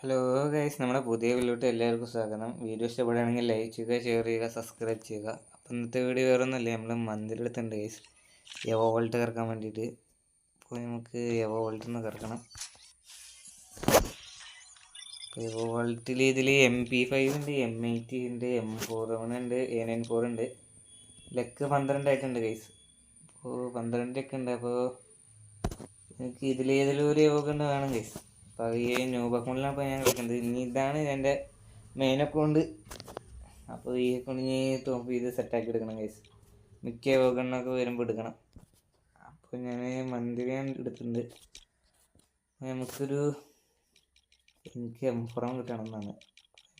Hello guys നമ്മുടെ പുതിയ വീട്ടിലോട്ട് എല്ലാവർക്കും സ്വാഗതം. വീഡിയോ ഇഷ്ടപ്പെടുകയാണെങ്കിൽ ലൈക്ക് ചെയ്യുക ഷെയർ ചെയ്യുക സബ്സ്ക്രൈബ് ചെയ്യുക. അപ്പം ഇന്നത്തെ വീഡിയോ വേറെ ഒന്നുമില്ല നമ്മൾ മന്ദിരടുത്തുണ്ട് ഗൈസ് യവോ വോൾട്ട് കറക്കാൻ വേണ്ടിയിട്ട്. അപ്പോൾ നമുക്ക് യവോ വോൾട്ടിൽ നിന്ന് കറക്കണം. വോൾട്ടിൽ ഇതിൽ എം പി ഫൈവ് ഉണ്ട് എം എയ്റ്റി ഉണ്ട് എം ഫോർ വൺ ഉണ്ട് എ നയൻ ഫോർ ഉണ്ട്. ലെക്ക് പന്ത്രണ്ടായിട്ടുണ്ട് ഗൈസ് അപ്പോൾ പന്ത്രണ്ടൊക്കെ ഉണ്ട് അപ്പോൾ എനിക്ക് ഇതിലേതിലും ഒരു യോഗ വേണം ഗൈസ് അപ്പോൾ ഈ ന്യൂബ് അക്കൗണ്ടിലാണ് ഇപ്പോൾ ഞാൻ കളിക്കുന്നത് ഇനി ഇതാണ് എന്റെ മെയിൻ അക്കൗണ്ട് അപ്പോൾ ഈ അക്കൗണ്ട് ഇനി ടോപ്പ് ചെയ്ത് സെറ്റാക്കി എടുക്കണം ഗൈസ് മിക്ക യോഗണ്ണൊക്കെ വരുമ്പോൾ എടുക്കണം. അപ്പോൾ ഞാൻ മന്ത്ലിയാണ് എടുത്തിട്ടുണ്ട്. നമുക്കൊരു എനിക്ക് എംഫുറം കിട്ടണം എന്നാണ്.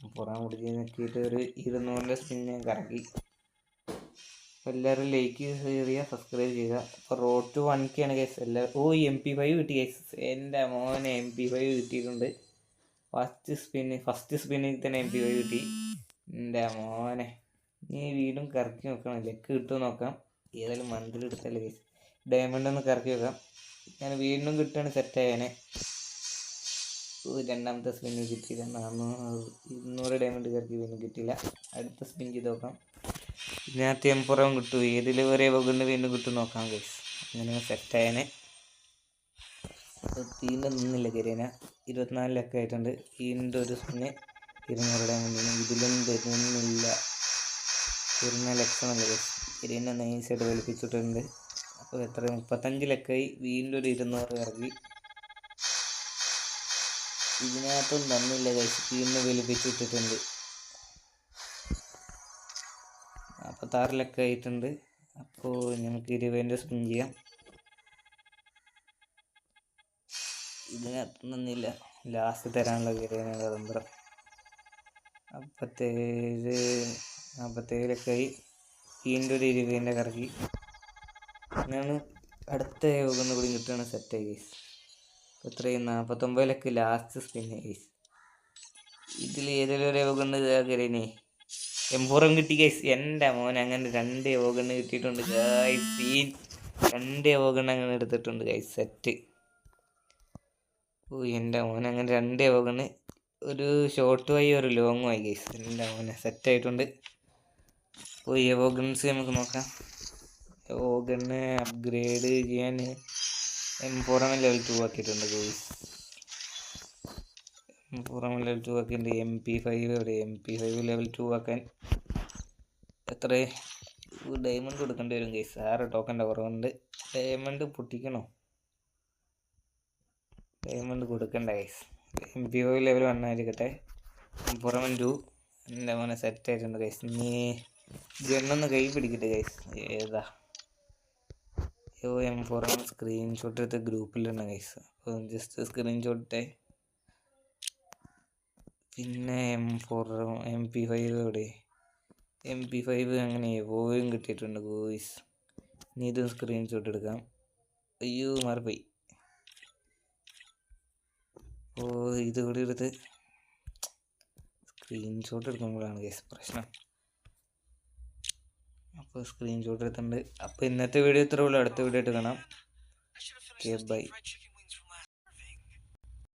എംഫുറം കൂടി നോക്കിയിട്ട് ഒരു ഇരുന്നൂറിന്റെ സ്പിൻ ഞാൻ കറക്കി. എല്ലാവരും ലൈക്ക് ചെയ്യുക സബ്സ്ക്രൈബ് ചെയ്യുക. അപ്പോൾ റോഡ് ടു വൺ കെ ആണ് കേസ് എല്ലാവരും ഓ എം പി ഫൈവ് കിട്ടി കേസ് എന്റെ മോനെ എം പി ഫൈവ് കിട്ടിയിട്ടുണ്ട്. ഫസ്റ്റ് സ്പിന്ന് ഫസ്റ്റ് സ്പിന്നിൽ തന്നെ എം പി ഫൈവ് കിട്ടി. എന്റെ മോനെ. നീ വീണ്ടും കറക്കി നോക്കണം. ലെക്ക് കിട്ടുമോ നോക്കാം. ഏതായാലും മന്തിൽ എടുത്തല്ലേ കേസ് ഡയമണ്ട് ഒന്ന് കറക്കി വെക്കാം. ഞാൻ വീണ്ടും കിട്ടുകയാണ് സെറ്റ് ഓ രണ്ടാമത്തെ സ്പിന്നിൽ കിട്ടിയില്ല. ഇരുന്നൂറ് ഡയമണ്ട് കയറി വീണ്ടും കിട്ടിയില്ല. അടുത്ത സ്പിൻ ചെയ്ത് നോക്കാം. ഇതിനകത്ത് എംപുറം കിട്ടും. ഏതിൽ ഒരേ വകുണ്ട് വീണ്ടും കിട്ടും നോക്കാം ഗൈസ് അങ്ങനെ സെറ്റ് സെറ്റായനെ തീന്റെ നിന്നില്ല കരിയന ഇരുപത്തിനാലിലൊക്കെ ആയിട്ടുണ്ട്. വീണ്ടും ഒരു സ്പിന്ന് ഇരുന്നൂറ് ഡയമണ്ടിന് ഇതിലും തരുന്നില്ല ഇരുന്ന ലക്ഷണമല്ല ഗൈസ് കരിയനെ നൈസായിട്ട് വലിപ്പിച്ചിട്ടുണ്ട്. അപ്പോൾ എത്ര? മുപ്പത്തഞ്ചിലൊക്കെയായി വീണ്ടും ഒരു ഇരുന്നൂറ് ഇറക്കി ഇതിനകത്തും തന്നില്ല ഗൈസ് വീണ്ടും വലിപ്പിച്ചിട്ടിട്ടുണ്ട് താറിലൊക്കെ ആയിട്ടുണ്ട്. അപ്പോൾ നമുക്ക് ഇരുപതിന്റെ സ്പിൻ ചെയ്യാം. ഇതിനകത്ത് നിന്നില്ല. ലാസ്റ്റ് തരാനുള്ള കയറിയാണ് തന്ത്രം അപ്പത്തേഴ് നാൽപ്പത്തേഴിലൊക്കെ ആയി. വീണ്ടും ഒരു ഇരുപതിന്റെ കറക്കി. അങ്ങനെയാണ് അടുത്ത യോഗം കൂടി കിട്ടുകയാണ് സെറ്റായി ഗൈസ് എത്രയും നാൽപ്പത്തൊമ്പതിലൊക്കെ ലാസ്റ്റ് സ്പിൻ ഗൈസ് ഇതിൽ ഏതെങ്കിലും ഒരു യോഗം ഉണ്ട് കയറിയേ എംപൂറം കിട്ടി ഗൈസ് എന്റെ മോൻ അങ്ങനെ രണ്ട് യോഗം കിട്ടിയിട്ടുണ്ട് ഗൈസ് സീൻ രണ്ട് യോഗം അങ്ങനെ എടുത്തിട്ടുണ്ട് ഗൈസ് സെറ്റ് ഓ എന്റെ മോൻ അങ്ങനെ രണ്ട് യോഗം ഒരു ഷോർട്ട് വൈ ഒരു ലോങ്ങും ആയി ഗൈസ് എന്റെ മോനെ സെറ്റായിട്ടുണ്ട് അപ്പോൾ യോഗൺസ് നമുക്ക് നോക്കാം. യോഗണ് അപ്ഗ്രേഡ് ചെയ്യാൻ എംപൂറം ലെവൽ ടു ആക്കിയിട്ടുണ്ട് ഗൈസ് എംപൂറം ലെവൽ ടു ആക്കിയിട്ടുണ്ട്. എം പി ഫൈവ് എവിടെ M P five level two ആക്കാൻ എത്ര ഡയമണ്ട് കൊടുക്കേണ്ടി വരും ഗൈസ് ആറ് ടോക്കന്റെ കുറവുണ്ട്. ഡയമണ്ട് പൊട്ടിക്കണോ? ഡയമണ്ട് കൊടുക്കണ്ട guys M P O level വണ്ണായിരിക്കട്ടെ പുറമൻ ടു എന്റെ മോനെ സെറ്റ് ആയിട്ടുണ്ട് ഗൈസ് നീ ജെന്നൊന്ന് കൈ പിടിക്കട്ടെ ഗൈസ് ഏതാ? യോ എം പുറം സ്ക്രീൻഷോട്ട് എടുത്ത് ഗ്രൂപ്പിലാണ് ഗൈസ് അപ്പോൾ ജസ്റ്റ് സ്ക്രീൻഷോട്ട് പിന്നെ M four M P five എവിടെ എം പി ഫൈവ് അങ്ങനെ എവോയും കിട്ടിയിട്ടുണ്ട് വോയിസ് ഇനി ഇതും സ്ക്രീൻഷോട്ട് എടുക്കാം. അയ്യോ മാറിപ്പോയി. ഓ ഇത് കൂടി എടുത്ത് സ്ക്രീൻഷോട്ട് എടുക്കുമ്പോഴാണ് ഗൈസ് പ്രശ്നം. അപ്പോൾ സ്ക്രീൻഷോട്ട് എടുത്തിട്ടുണ്ട്. അപ്പോൾ ഇന്നത്തെ വീഡിയോ ഇത്രേ ഉള്ളൂ. അടുത്ത വീഡിയോ ആയിട്ട് കാണാം. ബൈ